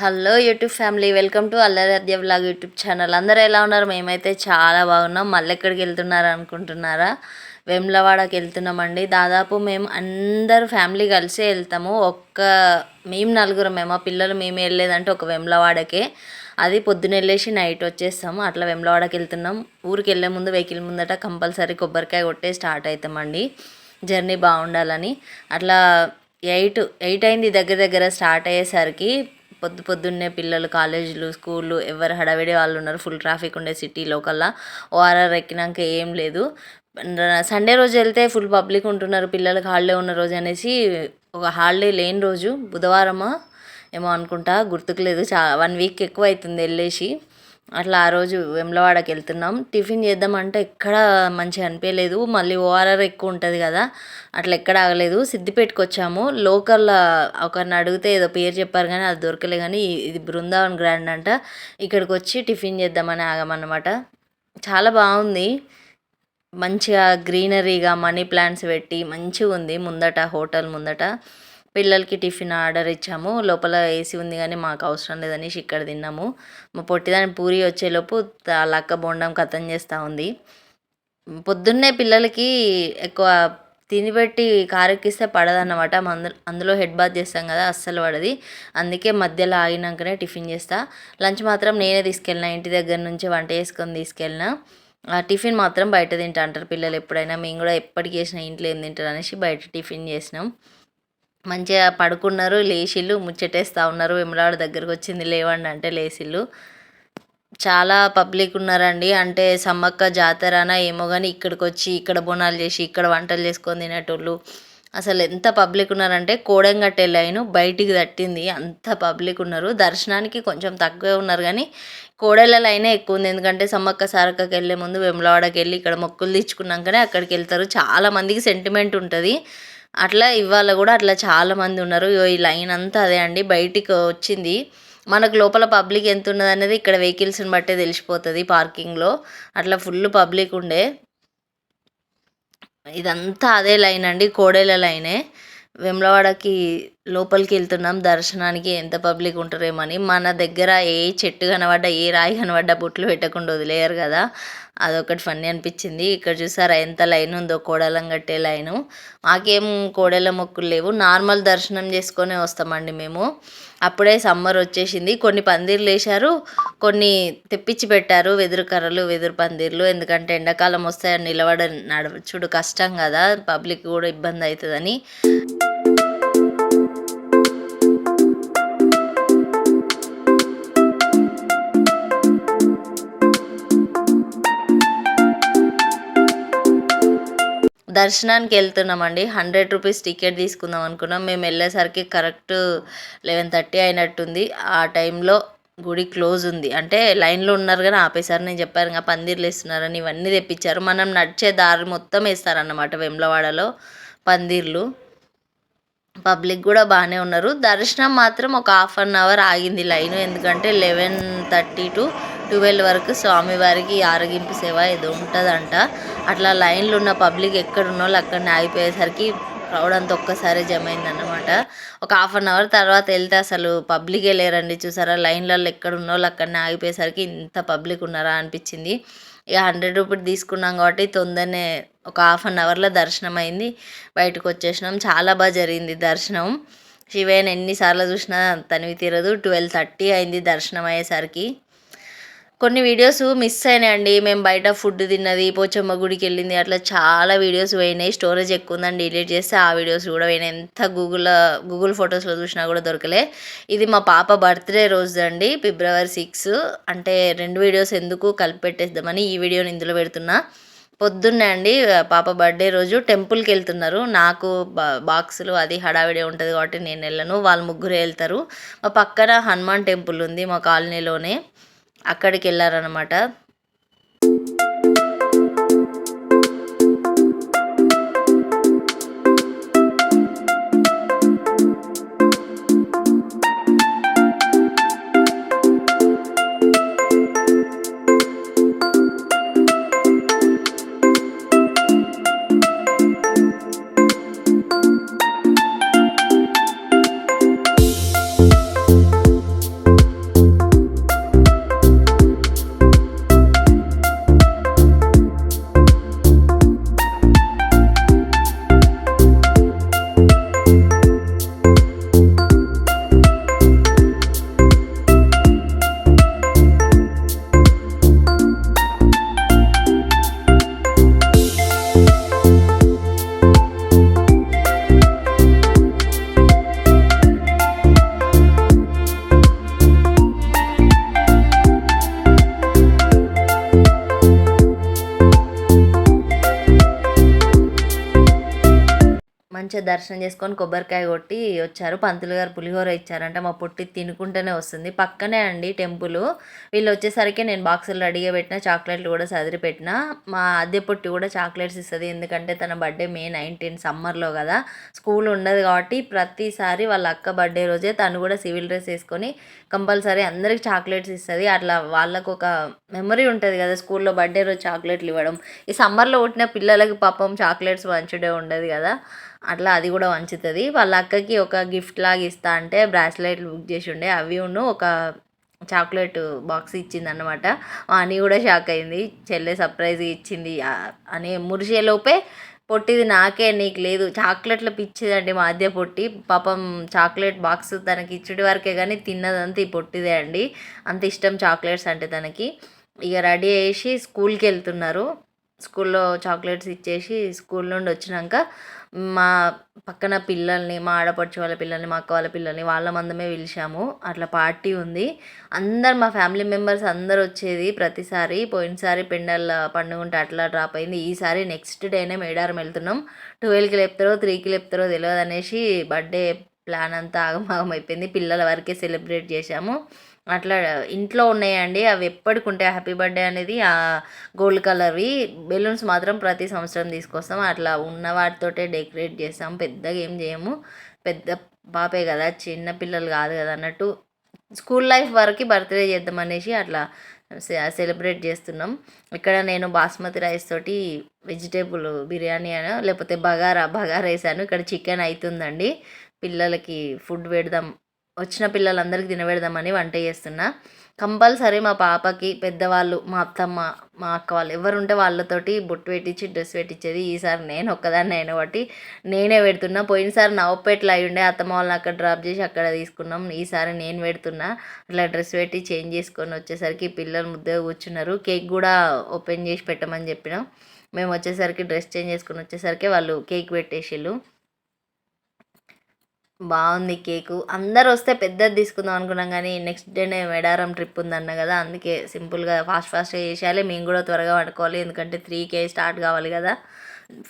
Hello YouTube family welcome to Allaradhya blog YouTube channel అందరూ ఎలా ఉన్నారు? మేమైతే చాలా బాగున్నాం. మళ్ళీ ఎక్కడికి వెళ్తున్నారు అనుకుంటున్నారా? వెమ్లవాడకి వెళ్తున్నామండి దాదాపు మేము అందరు ఫ్యామిలీ కలిసే వెళ్తాము. ఒక్క మేము నలుగురు మేము పిల్లలు మేము వెళ్ళేదంటే ఒక వెమ్లవాడకే. అది పొద్దున వెళ్ళేసి నైట్ వచ్చేస్తాము. అట్లా వెమ్లవాడకి వెళ్తున్నాం. ఊరికి వెళ్ళే ముందు వెహికల్ ముందట కంపల్సరీ కొబ్బరికాయ కొట్టే స్టార్ట్ అవుతామండి. జర్నీ బాగుండాలని. అట్లా ఎయిట్ ఎయిట్ అయింది దగ్గర దగ్గర స్టార్ట్ అయ్యేసరికి పొద్దు పొద్దున్నే పిల్లలు కాలేజీలు స్కూళ్ళు ఎవరు హడావిడి వాళ్ళు ఉన్నారు ఫుల్ ట్రాఫిక్ ఉండే సిటీ కల్లా ఓఆర్ఆర్ ఎక్కినాక ఏం లేదు. సండే రోజు వెళ్తే ఫుల్ పబ్లిక్ ఉంటున్నారు పిల్లలకి హాలిడే ఉన్న రోజు అనేసి ఒక హాలిడే లేని రోజు బుధవారమా ఏమో అనుకుంటా గుర్తుకు లేదు. చా వన్ వీక్ ఎక్కువ అవుతుంది వెళ్ళేసి. అట్లా ఆ రోజు వెమ్లవాడకి వెళ్తున్నాం. టిఫిన్ చేద్దామంటే ఎక్కడ మంచిగా అనిపించలేదు. మళ్ళీ ఓఆర్ఆర్ ఎక్కువ ఉంటుంది కదా అట్లా ఎక్కడ ఆగలేదు. సిద్దిపేటకి వచ్చాము లోకల్ ఒకరిని అడిగితే ఏదో పేరు చెప్పారు కానీ అది దొరకలే కానీ ఇది బృందావన్ గ్రాండ్ అంట. ఇక్కడికి వచ్చి టిఫిన్ చేద్దామని ఆగామన్నమాట. చాలా బాగుంది. మంచిగా గ్రీనరీగా మనీ ప్లాంట్స్ పెట్టి మంచిగా ఉంది ముందట హోటల్ ముందట. పిల్లలకి టిఫిన్ ఆర్డర్ ఇచ్చాము. లోపల ఏసీ ఉంది కానీ మాకు అవసరం లేదనేసి ఇక్కడ తిన్నాము. మా పొట్టిదాని పూరి వచ్చేలోపు లక్క బోండం కథం చేస్తూ ఉంది. పొద్దున్నే పిల్లలకి ఎక్కువ తినిపెట్టి కారెక్కిస్తే పడదన్నమాట. మందు అందులో హెడ్ బాత్ చేస్తాం కదా అస్సలు పడది. అందుకే మధ్యలో ఆగినాకనే టిఫిన్ చేస్తా. లంచ్ మాత్రం నేనే తీసుకెళ్ళిన. ఇంటి దగ్గర నుంచి వంట చేసుకొని తీసుకెళ్ళిన. ఆ టిఫిన్ మాత్రం బయట తింటా అంటారు పిల్లలు ఎప్పుడైనా. మేము కూడా ఎప్పటికి చేసిన ఇంట్లో ఏం తింటారు అనేసి బయట టిఫిన్ చేసినాం. మంచిగా పడుకున్నారు లేచిళ్ళు ముచ్చటేస్తూ ఉన్నారు. వెమలాడ దగ్గరకు వచ్చింది లేవండి అంటే లేచిళ్ళు. చాలా పబ్లిక్ ఉన్నారండి. అంటే సమ్మక్క జాతరనా ఏమో కానీ ఇక్కడికి వచ్చి ఇక్కడ బోనాలు చేసి ఇక్కడ వంటలు చేసుకొని తినేటోళ్ళు. అసలు ఎంత పబ్లిక్ ఉన్నారంటే కోడంగట్టే లైన్ బయటికి తట్టింది. అంత పబ్లిక్ ఉన్నారు. దర్శనానికి కొంచెం తక్కువే ఉన్నారు కానీ కోడెల లైనే ఎక్కువ ఉంది. ఎందుకంటే సమ్మక్క సారక్కకి వెళ్ళే ముందు వెములవాడకి వెళ్ళి ఇక్కడ మొక్కులు తెచ్చుకున్నాకనే అక్కడికి వెళ్తారు. చాలా మందికి సెంటిమెంట్ ఉంటుంది. అట్లా ఇవాళ కూడా అట్లా చాలా మంది ఉన్నారు. ఈ లైన్ అంతా అదే అండి. బయటికి వచ్చింది. మనకు లోపల పబ్లిక్ ఎంత ఉన్నది అనేది ఇక్కడ వెహికల్స్ని బట్టే తెలిసిపోతుంది పార్కింగ్లో. అట్లా ఫుల్ పబ్లిక్ ఉండే. ఇదంతా అదే లైన్ అండి. కోడేల లైనే. వెమ్లవాడకి లోపలికి వెళ్తున్నాం. దర్శనానికి ఎంత పబ్లిక్ ఉంటారేమని. మన దగ్గర ఏ చెట్టు కనబడ్డా ఏ రాయి కనబడ్డా బొట్లు పెట్టకుండా వదిలేయరు కదా. అదొకటి ఫన్నీ అనిపించింది. ఇక్కడ చూసారా ఎంత లైన్ ఉందో కోడలం కట్టే లైను. మాకేం కోడెల మొక్కులు లేవు. నార్మల్ దర్శనం చేసుకొని వస్తామండి మేము. అప్పుడే సమ్మర్ వచ్చేసింది. కొన్ని పందిర్లు వేశారు. కొన్ని తెప్పించి పెట్టారు. వెదురు కర్రలు వెదురు పందిర్లు. ఎందుకంటే ఎండాకాలం వస్తే నిలబడ నడచుడు కష్టం కదా. పబ్లిక్ కూడా ఇబ్బంది అవుతుందని. దర్శనానికి వెళ్తున్నామండి హండ్రెడ్ రూపీస్ టికెట్ తీసుకుందాం అనుకున్నాం. మేము వెళ్ళేసరికి కరెక్ట్ లెవెన్ థర్టీ అయినట్టుంది. ఆ టైంలో గుడి క్లోజ్ ఉంది. అంటే లైన్లో ఉన్నారు కానీ ఆపేశారు. నేను చెప్పాను ఇంకా పందిర్లు వేస్తున్నారని ఇవన్నీ తెప్పించారు. మనం నడిచే దారి మొత్తం వేస్తారన్నమాట వెమ్లవాడలో పందిర్లు. పబ్లిక్ కూడా బాగానే ఉన్నారు. దర్శనం మాత్రం ఒక హాఫ్ అన్ అవర్ ఆగింది లైన్. ఎందుకంటే లెవెన్ థర్టీ టు ట్వెల్వ్ వరకు స్వామివారికి ఆరగింపు సేవ ఏదో ఉంటుందంట. అట్లా లైన్లో ఉన్న పబ్లిక్ ఎక్కడ వాళ్ళు అక్కడనే ఆగిపోయేసరికి క్రౌడ్ అంతా ఒక్కసారి జమ అయిందన్నమాట. ఒక హాఫ్ అన్ అవర్ తర్వాత వెళ్తే అసలు పబ్లికే లేరండి చూసారా? లైన్లలో ఎక్కడ ఉన్నోళ్ళు అక్కడనే ఆగిపోయేసరికి ఇంత పబ్లిక్ ఉన్నారా అనిపించింది. ఇక హండ్రెడ్ రూపీస్ తీసుకున్నాం కాబట్టి తొందరనే ఒక హాఫ్ అన్ అవర్లో దర్శనం అయింది. బయటకు వచ్చేసినాం. చాలా బాగా జరిగింది దర్శనం. శివయ్యని ఎన్నిసార్లు చూసినా తనివి తీరదు. ట్వెల్వ్ థర్టీ అయింది దర్శనం అయ్యేసరికి. కొన్ని వీడియోస్ మిస్ అయినాయండి. మేము బయట ఫుడ్ తిన్నది పోచమ్మ గుడికి వెళ్ళింది అట్లా చాలా వీడియోస్ పోయినాయి. స్టోరేజ్ ఎక్కువ ఉందని డిలీట్ చేస్తే ఆ వీడియోస్ కూడా పోయినాయి. ఎంత గూగుల్లో గూగుల్ ఫొటోస్లో చూసినా కూడా దొరకలే. ఇది మా పాప బర్త్డే రోజు అండి ఫిబ్రవరి సిక్స్ అంటే రెండు వీడియోస్ ఎందుకు కలిపి పెట్టేద్దామని ఈ వీడియోని ఇందులో పెడుతున్నా. పొద్దున్నే అండి పాప బర్త్డే రోజు టెంపుల్కి వెళ్తున్నారు. నాకు బా బాక్సులు అది హడావిడి ఉంటుంది కాబట్టి నేను వెళ్ళను. వాళ్ళు ముగ్గురు వెళ్తారు. మా పక్కన హనుమాన్ టెంపుల్ ఉంది మా కాలనీలోనే. అక్కడికి వెళ్ళారనమాట మంచిగా దర్శనం చేసుకొని కొబ్బరికాయ కొట్టి వచ్చారు. పంతులు గారు పులిహోర ఇచ్చారంట. మా పొట్టి తినుకుంటూనే వస్తుంది. పక్కనే అండి టెంపుల్. వీళ్ళు వచ్చేసరికి నేను బాక్సులు రెడీగా పెట్టిన చాక్లెట్లు కూడా సదిరి పెట్టిన. మా అద్దె పొట్టి కూడా చాక్లెట్స్ ఇస్తుంది. ఎందుకంటే తన బర్త్డే మే నైన్టీన్ సమ్మర్లో కదా. స్కూల్ ఉండదు కాబట్టి ప్రతిసారి వాళ్ళ అక్క బర్త్డే రోజే తను కూడా సివిల్ డ్రెస్ వేసుకొని కంపల్సరీ అందరికి చాక్లెట్స్ ఇస్తుంది. అట్లా వాళ్ళకు ఒక మెమరీ ఉంటుంది కదా స్కూల్లో బర్త్డే రోజు చాక్లెట్లు ఇవ్వడం. ఈ సమ్మర్లో పుట్టిన పిల్లలకి పాపం చాక్లెట్స్ మంచిడే ఉండదు కదా. అట్లా అది కూడా వంచుతుంది. వాళ్ళ అక్కకి ఒక గిఫ్ట్ లాగా ఇస్తా అంటే బ్రాస్లెట్లు బుక్ చేసి ఉండే. అవి ఉన్ను ఒక చాక్లెట్ బాక్స్ ఇచ్చింది అనమాట అని కూడా షాక్ అయింది. చెల్లె సర్ప్రైజ్ ఇచ్చింది. అనే మురిసేలోపే పొట్టిది నాకే నీకు లేదు. చాక్లెట్లు పిచ్చిదండి మా అద్దె పొట్టి. పాపం చాక్లెట్ బాక్స్ తనకి ఇచ్చుడి వరకే కానీ తిన్నదంతా ఈ పొట్టిదే అండి. అంత ఇష్టం చాక్లెట్స్ అంటే తనకి. ఇక రెడీ చేసి స్కూల్కి వెళ్తున్నారు. స్కూల్లో చాక్లెట్స్ ఇచ్చేసి స్కూల్ నుండి వచ్చినాక మా పక్కన పిల్లల్ని మా ఆడపడుచు వాళ్ళ పిల్లల్ని మా అక్క వాళ్ళ పిల్లల్ని వాళ్ళ మందమే పిలిచాము. అట్లా పార్టీ ఉంది. అందరు మా ఫ్యామిలీ మెంబర్స్ అందరు వచ్చేది ప్రతిసారి. పోయినసారి పెండల్ పండుగ ఉంటే అట్లా డ్రాప్ అయింది. ఈసారి నెక్స్ట్ డేనే మేడారం వెళ్తున్నాం. ట్వెల్వ్కి లేపుతారో త్రీకి లేపుతారో తెలియదు అనేసి బర్త్డే ప్లాన్ అంతా ఆగమాగం అయిపోయింది పిల్లల వరకే సెలబ్రేట్ చేశాము. అట్లా ఇంట్లో ఉన్నాయండి. అవి ఎప్పటికి ఉంటాయి హ్యాపీ బర్త్డే అనేది ఆ గోల్డ్ కలర్వి. బెలూన్స్ మాత్రం ప్రతి సంవత్సరం తీసుకొస్తాం. అట్లా ఉన్న వాటితోటే డెకరేట్ చేస్తాం. పెద్దగా ఏం చేయము. పెద్ద పాపే కదా. చిన్న పిల్లలు కాదు కదా అన్నట్టు స్కూల్ లైఫ్ వరకు బర్త్డే చేద్దాం అనేసి అట్లా సెలబ్రేట్ చేస్తున్నాం. ఇక్కడ నేను బాస్మతి రైస్ తోటి వెజిటేబుల్ బిర్యానీ అనో లేకపోతే బగారా బగారా వేసాను ఇక్కడ చికెన్ అవుతుందండి పిల్లలకి ఫుడ్ పెడదాం వచ్చిన పిల్లలందరికీ తినబెడదామని వంట చేస్తున్నా. కంపల్సరీ మా పాపకి పెద్దవాళ్ళు మా అత్తమ్మ మా అక్క వాళ్ళు ఎవరు ఉంటే వాళ్ళతోటి బొట్టు పెట్టించి డ్రెస్ పెట్టించేది ఈసారి నేను ఒక్కదాన్ని అయిన బట్టి నేనే పెడుతున్నా. పోయినసారి నవపేటలో అయి ఉండే అత్తమ్మ వాళ్ళని అక్కడ డ్రాప్ చేసి అక్కడ తీసుకున్నాం. ఈసారి నేను పెడుతున్నా. అట్లా డ్రెస్ పెట్టి చేంజ్ చేసుకొని వచ్చేసరికి పిల్లలు ముద్దగా కూర్చున్నారు. కేక్ కూడా ఓపెన్ చేసి పెట్టమని చెప్పినాం. మేము వచ్చేసరికి డ్రెస్ చేంజ్ చేసుకొని వచ్చేసరికి వాళ్ళు కేక్ పెట్టేసిళ్ళు. బాగుంది కేకు. అందరు వస్తే పెద్దది తీసుకుందాం అనుకున్నాం కానీ నెక్స్ట్ డేనే మెడారం ట్రిప్ ఉందన్న కదా అందుకే సింపుల్గా ఫాస్ట్ ఫాస్ట్గా చేసేయాలి. మేము కూడా త్వరగా పడుకోవాలి ఎందుకంటే త్రీకే స్టార్ట్ కావాలి కదా.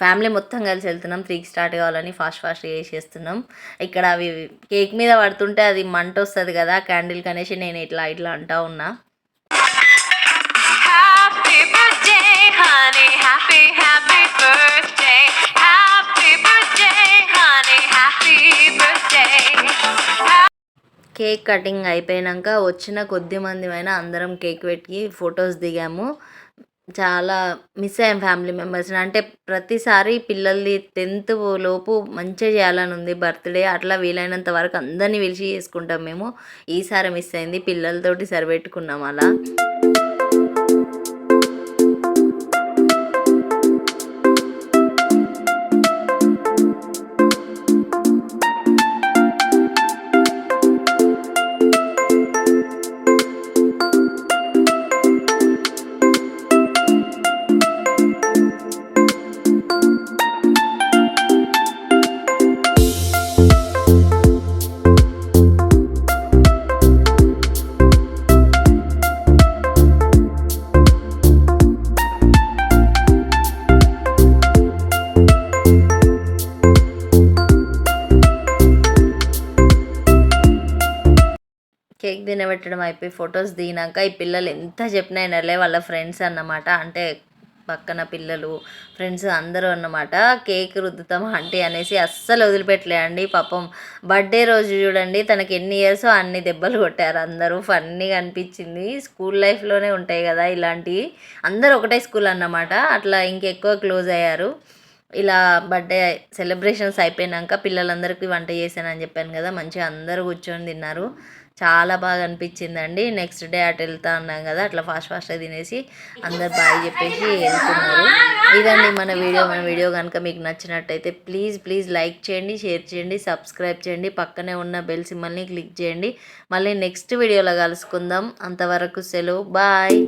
ఫ్యామిలీ మొత్తం కలిసి వెళ్తున్నాం త్రీకి స్టార్ట్ కావాలని ఫాస్ట్ ఫాస్ట్గా చేసేస్తున్నాం. ఇక్కడ అవి కేక్ మీద పడుతుంటే అది మంట వస్తుంది కదా క్యాండిల్ కనేసి నేను ఇట్లా ఇట్లా అంటా ఉన్నా. కేక్ కటింగ్ అయిపోయాక వచ్చిన కొద్ది మంది అయినా అందరం కేక్ పెట్టి ఫొటోస్ దిగాము. చాలా మిస్ అయ్యాం ఫ్యామిలీ మెంబర్స్ని. అంటే ప్రతిసారి పిల్లల్ని టెన్త్ లోపు మంచిగా చేయాలని ఉంది బర్త్డే అట్లా వీలైనంత వరకు అందరినీ పిలిచి చేసుకుంటాం మేము. ఈసారి మిస్ అయింది. పిల్లలతోటి సరిపెట్టుకున్నాం అలా. తినబెట్టడం అయిపోయి ఫొటోస్ దిగినాక ఈ పిల్లలు ఎంత చెప్పినా వినలే వాళ్ళ ఫ్రెండ్స్ అన్నమాట. అంటే పక్కన పిల్లలు ఫ్రెండ్స్ అందరూ అన్నమాట కేక్ రుద్దుతాం ఆంటీ అనేసి అస్సలు వదిలిపెట్టలే అండి. పాపం బర్త్డే రోజు చూడండి తనకి ఎన్ని ఇయర్స్ అన్ని దెబ్బలు కొట్టారు. అందరూ ఫన్నీగా అనిపించింది. స్కూల్ లైఫ్లోనే ఉంటాయి కదా ఇలాంటివి అందరూ ఒకటే స్కూల్ అన్నమాట. అట్లా ఇంకెక్కువ క్లోజ్ అయ్యారు. ఇలా బర్త్డే సెలబ్రేషన్స్ అయిపోయినాక పిల్లలందరికీ వంట చేశానని చెప్పాను కదా మంచిగా అందరూ కూర్చొని తిన్నారు. చాలా బాగా అనిపించిందండి. నెక్స్ట్ డే అటు వెళ్తా అన్నాం కదా అట్లా ఫాస్ట్ ఫాస్ట్గా తినేసి అందరు బాయ్ చెప్పేసి వెళ్తున్నారు. ఇదండి మన వీడియో. మన వీడియో కనుక మీకు నచ్చినట్టయితే ప్లీజ్ ప్లీజ్ లైక్ చేయండి షేర్ చేయండి సబ్స్క్రైబ్ చేయండి పక్కనే ఉన్న బెల్ సిమ్మల్ని క్లిక్ చేయండి. మళ్ళీ నెక్స్ట్ వీడియోలో కలుసుకుందాం. అంతవరకు సెలవు. బాయ్.